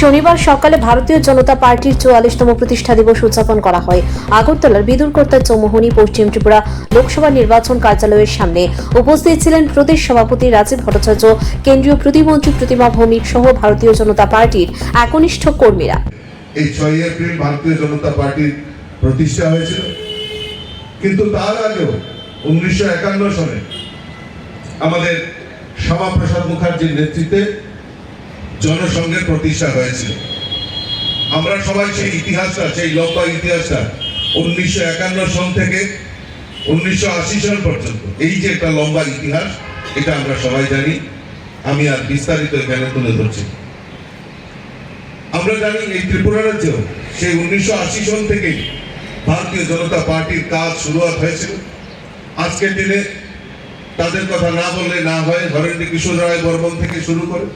শনিবার সকালে ভারতীয় জনতা পার্টির চুয়াল্লিশতম প্রতিষ্ঠা দিবস উদযাপন করা হয়। আগরতলার বিদুরকর্তা চৌমোহনী, পশ্চিম ত্রিপুরা লোকসভা নির্বাচন কার্যালয়ের সামনে উপস্থিত ছিলেন প্রদেশ সভাপতি রাজীব ভট্টাচার্য, কেন্দ্রীয় প্রতিমন্ত্রী প্রতিমা ভৌমিক সহ ভারতীয় জনতা পার্টির একনিষ্ঠ কর্মীরা। এই ছয় এপ্রিল ভারতীয় জনতা পার্টির প্রতিষ্ঠা হয়েছিল। কিন্তু তার আগেও উনিশশো একান্ন সালে আমাদের শ্যামাপ্রসাদ মুখার্জির নেতৃত্বে জনসংঘের প্রতিষ্ঠা হয়েছিল আমরা সবাই সেই ইতিহাসটা, সেই লম্বা ইতিহাসটা উনিশশো একান্ন সন থেকে উনিশশো আশি সাল পর্যন্ত, এই যে একটা লম্বা ইতিহাস, এটা আমরা সবাই জানি। আমি আর বিস্তারিত এখানে তুলে ধরছি। আমরা জানি এই ত্রিপুরা রাজ্যেও সেই উনিশশো আশি সন থেকেই ভারতীয় জনতা পার্টির কাজ শুরুয়াত হয়েছিল। আজকের দিনে তাদের কথা না বললে না হয় হরেন্দ্র কিশোর রায় বর্মন থেকে শুরু করে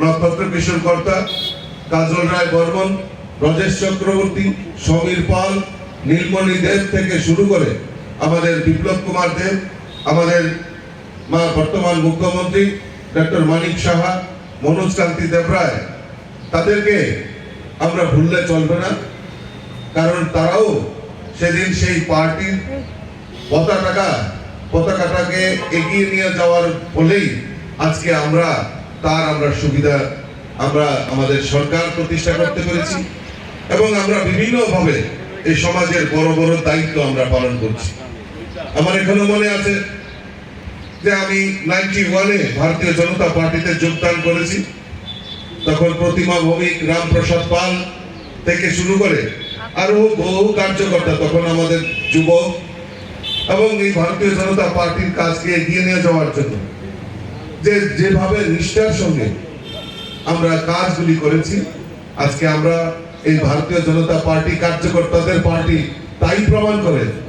নক্ষত্র কিশোর কর্তা কাজল রায় বর্মন, ব্রজেশ চক্রবর্তী, সমীর পাল, নীলমণি দেব থেকে শুরু করে আমাদের বিপ্লব কুমার দেব, আমাদের মা বর্তমান মুখ্যমন্ত্রী ডক্টর মানিক সাহা, মনোজ কান্তি দেবরায় তাদেরকে আমরা ভুললে চলবে না, কারণ তারাও সেদিন সেই পার্টির পতাকাটা, পতাকাটাকে এগিয়ে নিয়ে যাওয়ার ফলেই আজকে আমরা তার আমরা সুবিধা, আমরা আমাদের সরকার প্রতিষ্ঠা করতে পেরেছি। এবং আমরা বিভিন্নভাবে এই সমাজের বড় বড় দায়িত্ব আমরা পালন করছি। আমার এখনও মনে আছে যে আমি নাইনটি ওয়ানে ভারতীয় জনতা পার্টিতে যোগদান করেছি। তখন প্রতিমা ভৌমিক রামপ্রসাদ পাল থেকে শুরু করে আরও বহু কার্যকর্তা তখন আমাদের যুবক এবং এই ভারতীয় জনতা পার্টির কাজকে এগিয়ে নিয়ে যাওয়ার জন্য যে যেভাবে নিষ্ঠার সঙ্গে আমরা কাজগুলি করেছি, আজকে আমরা এই ভারতীয় জনতা পার্টি কার্যকর্তাদের পার্টি তাই প্রমাণ করে